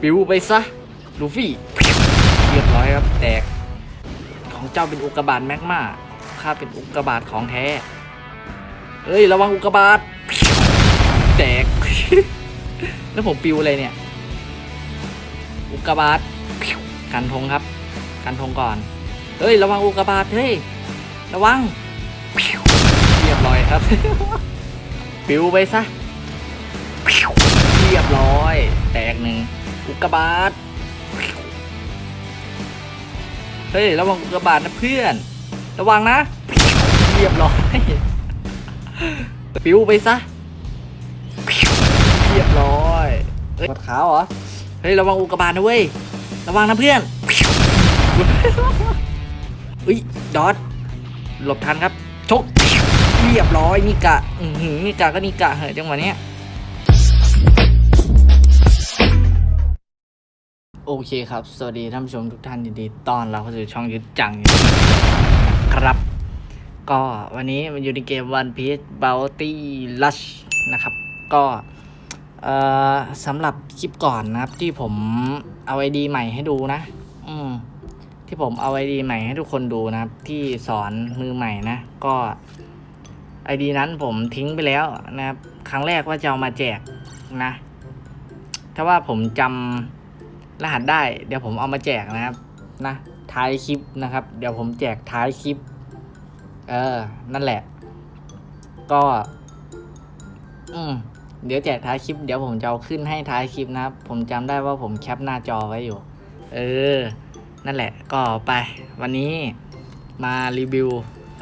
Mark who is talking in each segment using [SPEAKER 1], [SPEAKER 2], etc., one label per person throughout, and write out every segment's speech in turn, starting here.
[SPEAKER 1] ปิวไปซะลูฟี่เรียบร้อยครับแตก ของเจ้าเป็นอุกกาบาตแมกมาข้าเป็นอุกกาบาตของแท้เอ้ยระวังอุกกาบาตแตก แล้วผมปิวอะไรเนี่ย อุกกาบาตกันธงครับ กันธงก่อนเฮ้ยระวังอุกกาบาตเฮ้ยระวังเรียบร้อยครับ ปิวไปซะเรียบร้อย แตกหนึ่ง อุกกาบาตเฮ้ยระวังอุกกาบาตนะเพื่อน ระวังนะเรียบร้อยปิวไปซะเรียบร้อยเฮ้ยกดขาวเหรอเฮ้ยระวังอุกกาบาตนะเว้ยระวังนะเพื่อนอุ้ยดอทหลบทันครับชกเรียบร้อยนิกะอือหือนิกะก็นิกะเหอะจังหวะเนี้ย โอเคครับ สวัสดีท่านผู้ชมทุกท่านยินดีต้อนรับเข้าสู่ช่องยึดจังครับ ก็วันนี้มันอยู่ในเกม One Piece Bounty Rush นะครับ ก็เอ่อสำหรับคลิปก่อนนะครับ ที่ผมเอาไอดีใหม่ให้ดูนะ อืมที่ผมเอาไอดีใหม่ให้ทุกคนดูนะครับ ที่สอนมือใหม่นะ ก็ไอดีนั้นผมทิ้งไปแล้วนะครับ ครั้งแรกว่าจะเอามาแจกนะถ้าว่าผมจำ รหัสได้ เดี๋ยวผมเอามาแจกนะครับนะท้ายคลิปนะครับ เดี๋ยวผมแจกท้ายคลิป เออ นั่นแหละ ก็ อืมเดี๋ยวแจกท้ายคลิป เดี๋ยวผมจะเอาขึ้นให้ท้ายคลิปนะครับ ผมจำได้ว่าผมแคปหน้าจอไว้อยู่ เออ นั่นแหละ ก็ไป วันนี้มารีวิว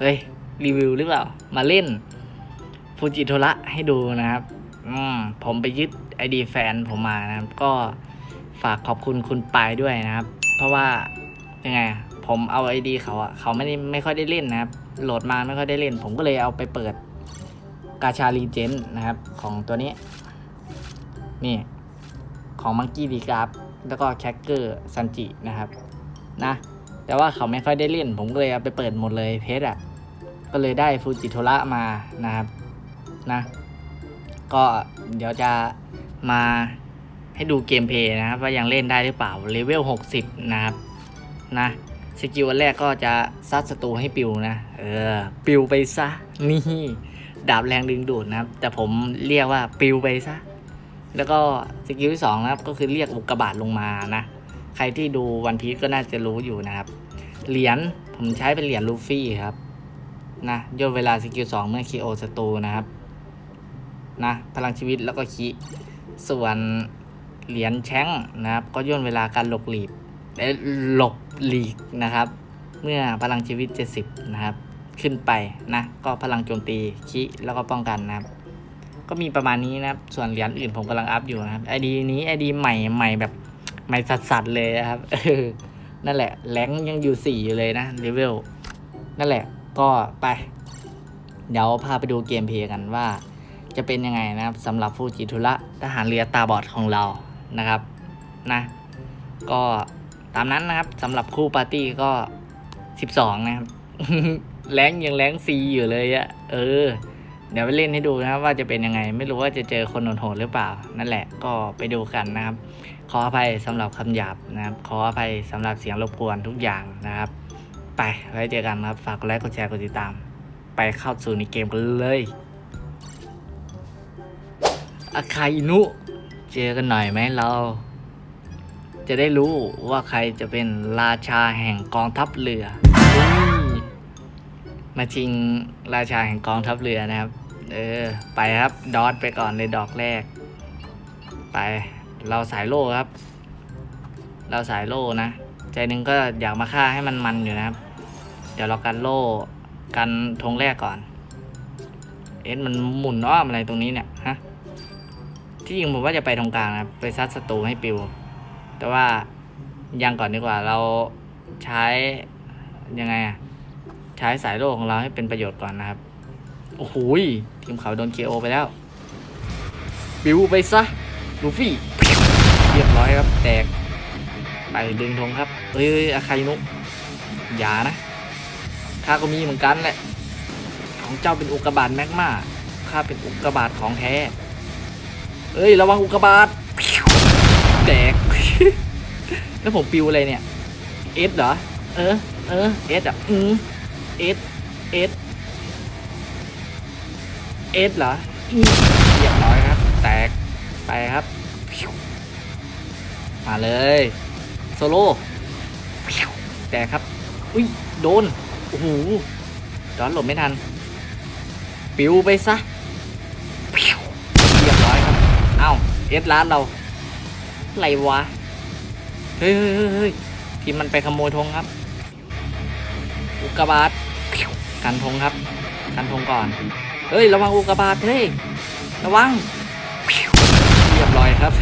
[SPEAKER 1] เอ้ย รีวิวหรือเปล่า มาเล่นฟูจิโทระให้ดูนะครับ อืม ผมไปยึดไอดีแฟนผมมานะครับ ก็ ฝากขอบคุณคุณปายด้วยนะครับ เพราะว่ายังไงผมเอาไอดีเขาอะเขาไม่ได้ไม่ค่อยได้เล่นนะครับ โหลดมาไม่ค่อยได้เล่น ผมก็เลยเอาไปเปิดกาชารีเจนนะครับ ของตัวนี้ นี่ของมังกี้ดีกราฟแล้วก็แคคเกอร์ซันจินะครับ นะ แต่ว่าเขาไม่ค่อยได้เล่น ผมก็เลยเอาไปเปิดหมดเลยเพจอะก็เลยได้ฟูจิโทระมานะครับนะ ก็เดี๋ยวจะมา ให้ดูเกมเพย์นะครับว่ายังเล่นได้หรือเปล่าเลเวล 60 นะครับนะสกิลอันแรกก็จะซัดศัตรูให้ปิวนะ เออ ปิวไปซะ นี่ ดาบแรงดึงดูดนะครับ แต่ผมเรียกว่าปิวไปซะ แล้วก็สกิลที่สองนะครับก็คือเรียกอุกกาบาตลงมานะ ใครที่ดูวันพี e ก็น่าจะรู้อยู่นะครับ เหรียญผมใช้เป็นเหรียญลูฟี่ครับ นะย่นเวลาสกิลสองเมื่อคีโอศัตรูนะครับ นะ พลังชีวิตแล้วก็คีส่วน เหรียญแช้งนะครับ ก็ย่นเวลาการหลบหลีบเอ้ยหลบหลีกนะครับ เมื่อพลังชีวิต 70 นะครับ ขึ้นไปนะ ก็พลังโจมตีคีแล้วก็ป้องกันนะครับ ก็มีประมาณนี้นะครับ ส่วนเหรียญอื่นผมกำลังอัพอยู่นะครับไอดีนี้ไอดีใหม่ใหม่แบบใหม่สัสๆเลยนะครับนั่นแหละแรงยังอยู่สี่อยู่เลยนะเลเวลนั่นแหละก็ไป เดี๋ยวพาไปดูเกมเพลย์กันว่า จะเป็นยังไงนะครับสำหรับฟูจิทุระทหารเรือตาบอดของเรา นะครับนะก็ตามนั้นนะครับสำหรับคู่ปาร์ตี้ก็ 12 นะครับแรงยังแรงซีอยู่เลยอะเออ เดี๋ยวไปเล่นให้ดูนะครับ ว่าจะเป็นยังไง ไม่รู้ว่าจะเจอคนโหดหรือเปล่า นั่นแหละก็ไปดูกันนะครับ ขออภัยสำหรับคำหยาบนะครับ ขออภัยสำหรับเสียงรบกวนทุกอย่างนะครับ ไปไว้เจอกันครับฝากกดไลค์กดแชร์กดติดตาม ไปเข้าสู่ในเกมกันเลยอาคาอินุ เจอกันหน่อยไหมเรา จะได้รู้ว่าใครจะเป็นราชาแห่งกองทัพเรือ มาชิงราชาแห่งกองทัพเรือนะครับ เออ ไปครับ ดอทไปก่อนเลยดอกแรก ไป เราสายโล่ครับ เราสายโล่นะ ใจหนึ่งก็อยากมาฆ่าให้มันมันอยู่นะครับ เดี๋ยวเรากันโล่กันธงแรกก่อน เอ็นมันหมุนอ้อมอะไรตรงนี้เนี่ยฮะ ที่จริงผมว่าจะไปตรงกลางนะไปซัดศัตรูให้ปิว แต่ว่ายังก่อนดีกว่าเราใช้ยังไงอะใช้สายโล่ของเราให้เป็นประโยชน์ก่อนนะครับ โอ้โหทีมเขาโดนเคโอไปแล้ว ปิวไปซะลูฟี่เรียบร้อยครับ แตก ไปดึงธงครับเอ้ยอาคานุอย่านะข้าก็มีเหมือนกันแหละ ของเจ้าเป็นอุกกาบาตแมกมาข้าเป็นอุกกาบาตของแท้ เอ้ยระวังอุกกาบาตแตก แล้วผมปิวอะไรเนี่ยเอสเหรอ เออ เออเอสอะ อืมเอสเอสเอสเหรออืมเรียบร้อยครับ แตก ไปครับ มาเลย โซโล่แตกครับ อุ้ย โดน โอ้โหย้อนหลบไม่ทัน ปิวไปซะ เอสร้านเราไรวะเฮ้ยเฮ้ยเฮ้ยเฮ้ยทีมมันไปขโมยธงครับ อุกกาบาตกันธงครับ กันธงก่อน เฮ้ย ระวังอุกกาบาตเฮ้ย ระวัง เรียบร้อยครับ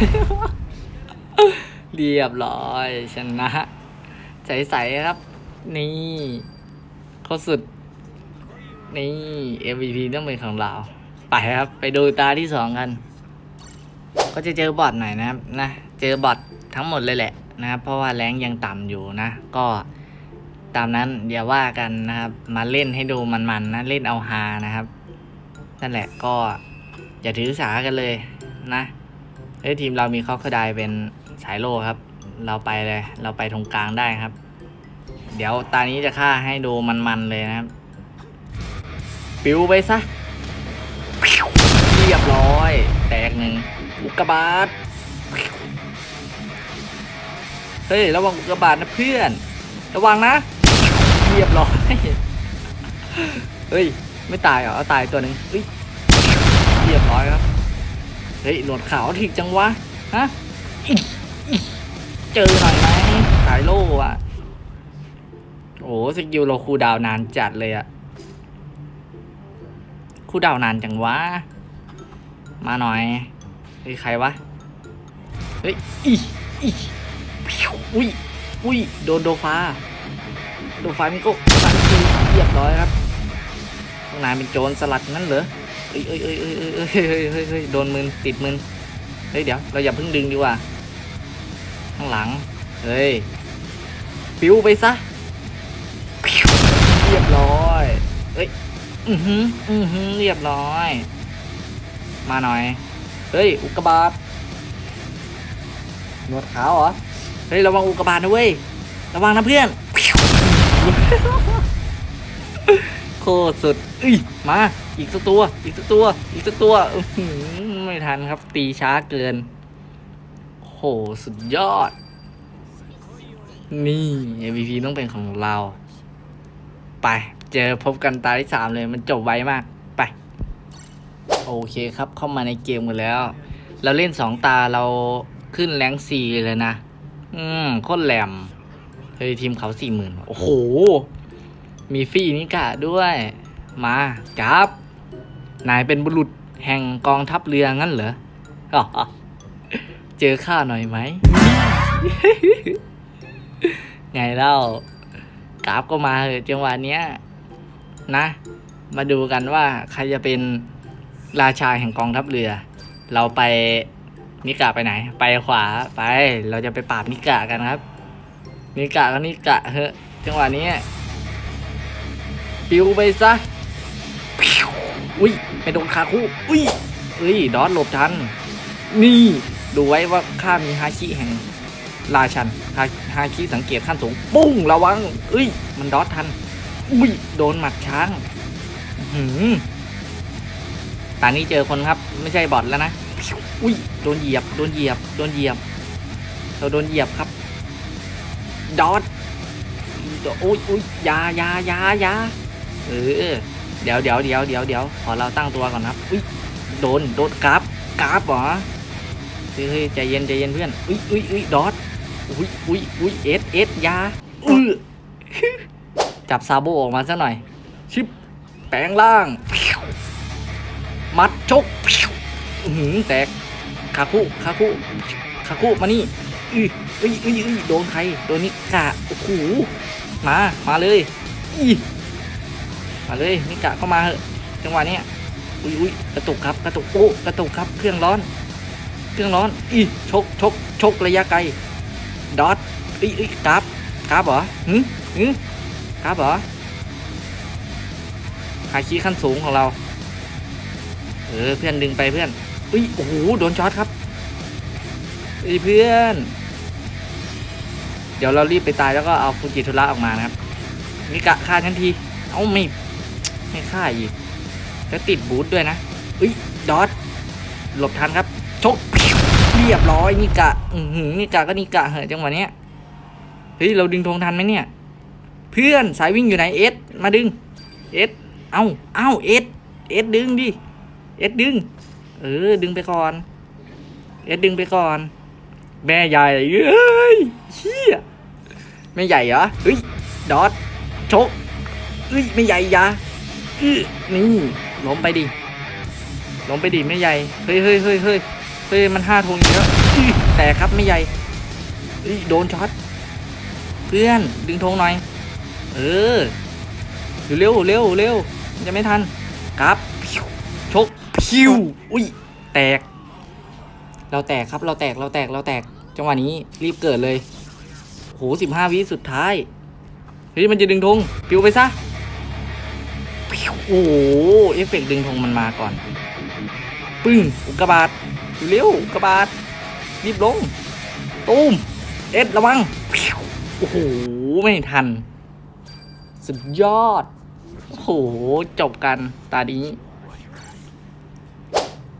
[SPEAKER 1] เรียบร้อยชนะใสๆครับ นี่เขาสุด นี่ MVP ต้องเป็นของเรา ไปครับ ไปดูตาที่สองกัน ก็จะเจอบอทหน่อยนะครับนะเจอบอททั้งหมดเลยแหละนะครับเพราะว่าแรงยังต่ำอยู่นะ ก็ตามนั้นอย่าว่ากันนะครับ มาเล่นให้ดูมันๆนะเล่นเอาฮานะครับนั่นแหละก็อย่าถือสากันเลยนะเฮ้ยทีมเรามีข้อขดายเป็นสายโลครับ เราไปเลย เราไปตรงกลางได้ครับ เดี๋ยวตานี้จะฆ่าให้ดูมันๆเลยนะครับ ปิวไปซะเรียบร้อย แตกหนึ่ง อุกกาบาตเฮ้ยระวังอุกกาบาตนะเพื่อน ระวังนะเรียบร้อยเฮ้ยไม่ตายเหรอเอาตายตัวหนึ่งเฮ้ยเรียบร้อยครับเฮ้ยหนวดขาวถิกจังวะฮะเจอหน่อยไหมสายโล่อะโอ้สกิลเราคูดาวนานจัดเลยอะคูดาวนานจังวะมาหน่อย ฮ้ยใครวะ เฮ้ยอีอีอุ้ยอุ้ยโดนโดฟ้า โดฟ้ามิโก้สันทีเรียบร้อยครับข้างในเป็นโจรสลัดงั้นเหรอเอ้ยเอ้ยเอ้ยเอ้ยเอ้ยเอ้ยเอ้ยเอ้ยโดนมือติดมือเฮ้ยเดี๋ยวเราอย่าเพิ่งดึงดีกว่า ข้างหลัง เฮ้ยปิ้วไปซะเรียบร้อยเอ้ย อือหืออือหือเรียบร้อย มาหน่อย เฮ้ย อุกกาบาตหนวดขาวเหรอ เฮ้ย ระวังอุกกาบาตนะเว้ย ระวังนะเพื่อน โคตรสุดอุ้ยมา อีกสักตัว อีกสักตัว อีกสักตัวไม่ทันครับ ตีช้าเกิน โห สุดยอด นี่ MVP ต้องเป็นของเรา ไป เจอพบกันตาที่สามเลย มันจบไวมาก โอเคครับเข้ามาในเกมกันแล้ว เราเล่นสองตาเราขึ้นแรงสี่เลยนะ อืมโคตรแหลมเฮ้ยทีมเขาสี่หมื่นโอ้โห มีฟรีนิกะด้วย มาจับ นายเป็นบุรุษแห่งกองทัพเรืองั้นเหรอออเจอข้าหน่อยไหม ไงเล่ากราฟก็มาเถอะจังหวะเนี้ย นะ มาดูกันว่าใครจะเป็น ราชาแห่งกองทัพเรือ เราไปนิกะไปไหน ไปขวาไป เราจะไปปราบนิกะกันครับ นิกะก็นิกะเฮ้จังหวะนี้ปิวไปซะอุ้ยไปโดนคาคุอุ้ยเอ้ยดอทหลบทัน นี่ดูไว้ว่าข้ามีฮาชิแห่งราชันฮาฮาคิสังเกตขั้นสูง ปุ้งระวังเอ้ย มันดอททัน อุ้ย โดนหมัดช้าง หือ ตอนนี้เจอคนครับ ไม่ใช่บอทแล้วนะ อุ้ยโดนเหยียบ โดนเหยียบ โดนเหยียบ เราโดนเหยียบครับ ดอทโอ้ยอุ้ยยายายายาเออ เดี๋ยวเดี๋ยวเดี๋ยวเดี๋ยวเดี๋ยวขอเราตั้งตัวก่อนครับ อุ้ย โดน โดนกราฟกราฟเหรอเฮ้ยใจเย็นใจเย็นเพื่อน อุ้ยอุ้ยอุ้ยดอทอุ้ยอุ้ยอุ้ยเอสเอสยาอือจับซาโบออกมาซะหน่อย ชิบแปลงล่าง มัดชกหือแตกคาคุคาคุคาคุมานี่อื้ออุ้ยอุ้ยอุ้ยโดนใครโดนนิกะโอ้โหมามาเลยอีมาเลยนิกะเข้ามาเถอะจังหวะเนี้ยอุ้ยอุ้ยกระตุกครับกระตุกโอ้กระตุกครับเครื่องร้อน เครื่องร้อนอีชกชกชกระยะไกลดอทอีอีกราฟกราฟเหรอหืมหืมกราฟเหรอหาคีขั้นสูงของเรา ออเพื่อนดึงไปเพื่อนอุ้ยโอ้โหโดนช็อตครับเอ้ยเพื่อน เดี๋ยวเรารีบไปตายแล้วก็เอาฟูจิทุระออกมานะครับนี่กะฆ่าทันทีเอ้าไม่ไม่ฆ่าอีกจะติดบูทด้วยนะอุ้ยดอทหลบทันครับชกเรียบร้อยนี่กะอือหือนี่กะก็นี่กะเหอะจังหวะเนี้ยเฮ้ยเราดึงธงทันไหมเนี่ย เพื่อนสายวิ่งอยู่ไหนเอสมาดึงเอสเอาเอาเอสเอสดึงดิ เอสดึง เออ ดึงไปก่อน เอสดึงไปก่อน แม่ใหญ่เอ้ยเชี่ยแม่ใหญ่เหรอเฮ้ยดอทชกเฮ้ยแม่ใหญ่ยาอื้อนี่ล้มไปดิล้มไปดิแม่ใหญ่เฮ้ยเฮ้ยเฮ้ยเฮ้ยเฮ้ยมันห้าทงเยอะแต่ครับแม่ใหญ่เฮ้ยโดนช็อตเพื่อนดึงธงหน่อย เออเร็วเร็วเร็วจะไม่ทันครับ กพิวอุ้ยแตก เราแตกครับเราแตกเราแตกเราแตกจังหวะนี้รีบเกิดเลยโหสิบห้าวิสุดท้ายเฮ้ยมันจะดึงธงปิวไปซะพิวโอ้โหเอฟเฟกต์ดึงธงมันมาก่อน ปึ้งอุกกาบาตเร็วอุกกาบาตรีบลงตูมเอ็ดระวังพิวโอ้โหไม่ทัน สุดยอด โอ้โห จบกันตานี้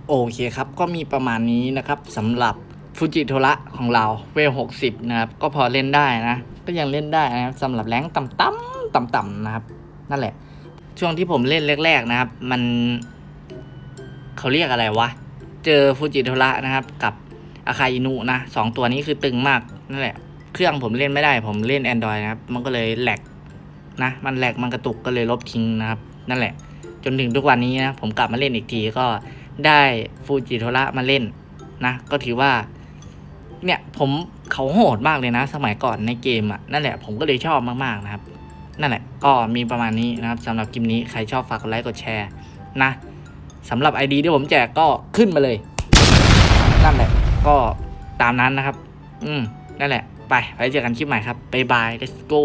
[SPEAKER 1] โอเคครับ ก็มีประมาณนี้นะครับสำหรับฟูจิโทระของเราเวลหกสิบนะครับ ก็พอเล่นได้นะ ก็ยังเล่นได้นะครับสำหรับแรงต่ำๆต่ำๆนะครับ นั่นแหละ ช่วงที่ผมเล่นแรก ๆนะครับ มันเขาเรียกอะไรวะ เจอฟูจิโทระนะครับ กับอาคาอินุนะสองตัวนี้คือตึงมากนั่นแหละ เครื่องผมเล่นไม่ได้ ผมเล่น Android นะครับ มันก็เลยแหลกนะ มันแหลกมันกระตุกก็เลยลบทิ้งนะครับ นั่นแหละ จนถึงทุกวันนี้นะผมกลับมาเล่นอีกทีก็ ได้ฟูจิโทระมาเล่นนะ ก็ถือว่า เนี่ยผมเขาโหดมากเลยนะ สมัยก่อนในเกมอะนั่นแหละผมก็เลยชอบมากๆนะครับ นั่นแหละก็มีประมาณนี้นะครับสำหรับคลิปนี้ใครชอบฝากกดไลค์กดแชร์นะสำหรับ ID ที่ผมแจกก็ขึ้นมาเลย นั่นแหละ ก็ตามนั้นนะครับ อืมนั่นแหละ ไปไว้เจอกันคลิปใหม่ครับบ๊ายบาย let's go